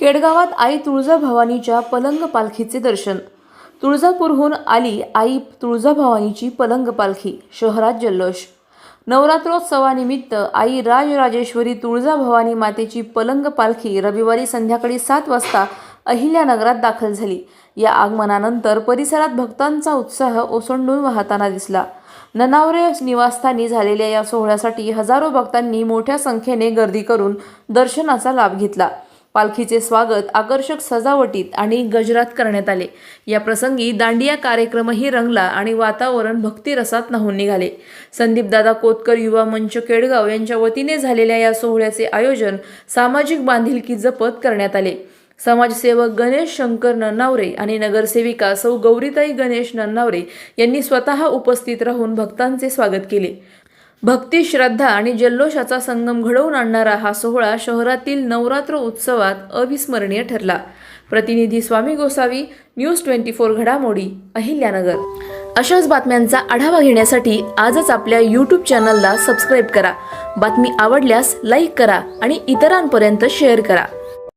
केडगावात आई तुळजाभवानीच्या पलंग पालखीचे दर्शन. तुळजापूरहून आली आई तुळजाभवानीची पलंग पालखी शहरात जल्लोष. नवरात्रोत्सवानिमित्त आई राजराजेश्वरी तुळजाभवानी मातेची पलंग पालखी रविवारी संध्याकाळी सात वाजता अहिल्यानगरात दाखल झाली. या आगमनानंतर परिसरात भक्तांचा उत्साह ओसंडून वाहताना दिसला. ननावरे निवासस्थानी झालेल्या या सोहळ्यासाठी हजारो भक्तांनी मोठ्या संख्येने गर्दी करून दर्शनाचा लाभ घेतला. पालखीचे स्वागत आकर्षक सजावटीत आणि गजरात करण्यात आले. या प्रसंगी दांडिया कार्यक्रमही रंगला आणि वातावरण भक्तिरसात नाहून निघाले. संदीपदादा कोतकर युवा मंच केडगाव यांच्या वतीने झालेल्या या सोहळ्याचे आयोजन सामाजिक बांधिलकी जपत करण्यात आले. समाजसेवक गणेश शंकर नन्नावरे आणि नगरसेविका सौ गौरीताई गणेश नन्नावरे यांनी स्वतः उपस्थित राहून भक्तांचे स्वागत केले. भक्ती श्रद्धा आणि जल्लोषाचा संगम घडवून आणणारा हा सोहळा शहरातील नवरात्र उत्सवात अविस्मरणीय ठरला. प्रतिनिधी Swami Gosavi news twenty four घडामोडी अहिल्यानगर. अशाच बातम्यांचा आढावा घेण्यासाठी आजच आपल्या यूट्यूब चॅनलला सबस्क्राईब करा. बातमी आवडल्यास लाईक करा आणि इतरांपर्यंत शेअर करा.